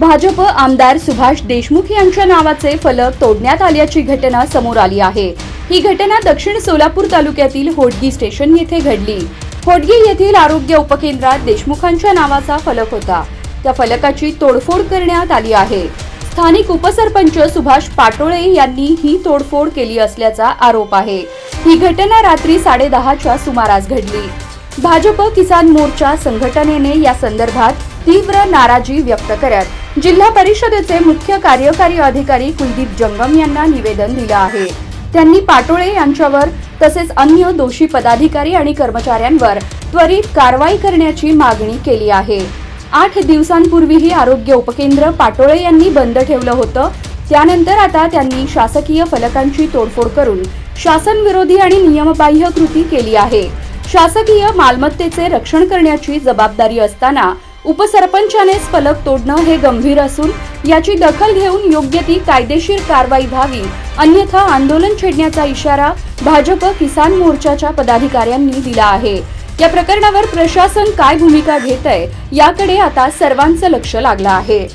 भाजप आमदार सुभाष देशमुख यांच्या नावाचे फलक तोडण्यात आल्याची घटना समोर आली आहे. ही घटना दक्षिण सोलापूर तालुक्यातील होडगी स्टेशन येथे घडली. होडगी येथील आरोग्य उपकेंद्रात देशमुखांच्या नावाचा फलक होता. त्या फलकाची तोडफोड करण्यात आली आहे. स्थानिक उपसरपंच सुभाष पाटोळे यांनी ही तोडफोड केली असल्याचा आरोप आहे. ही घटना रात्री साडेदहाच्या सुमारास घडली. भाजप किसान मोर्चा संघटनेने या संदर्भात तीव्र नाराजी व्यक्त करत जिल्हा परिषदेचे मुख्य कार्यकारी अधिकारी कुलदीप जंगम यांना निवेदन दिलं आहे. त्यांनी पाटोळे यांच्यावर तसेच अन्य दोषी पदाधिकारी आणि कर्मचाऱ्यांवर त्वरित कारवाई करण्याची मागणी केली आहे. आठ दिवसांपूर्वीही आरोग्य उपकेंद्र पाटोळे यांनी बंद ठेवलं होतं. त्यानंतर आता त्यांनी शासकीय फलकांची तोडफोड करून शासनविरोधी आणि नियमबाह्य कृती केली आहे. शासकीय मालमत्तेचे रक्षण करण्याची जबाबदारी असताना उपसरपंचानेच फलक तोडणं हे गंभीर असून याची दखल घेऊन योग्य ती कायदेशीर कारवाई व्हावी अन्यथा आंदोलन छेडण्याचा इशारा भाजप किसान मोर्चाच्या पदाधिकाऱ्यांनी दिला आहे. या प्रकरणावर प्रशासन काय भूमिका घेत आहे याकडे आता सर्वांचं लक्ष लागलं आहे.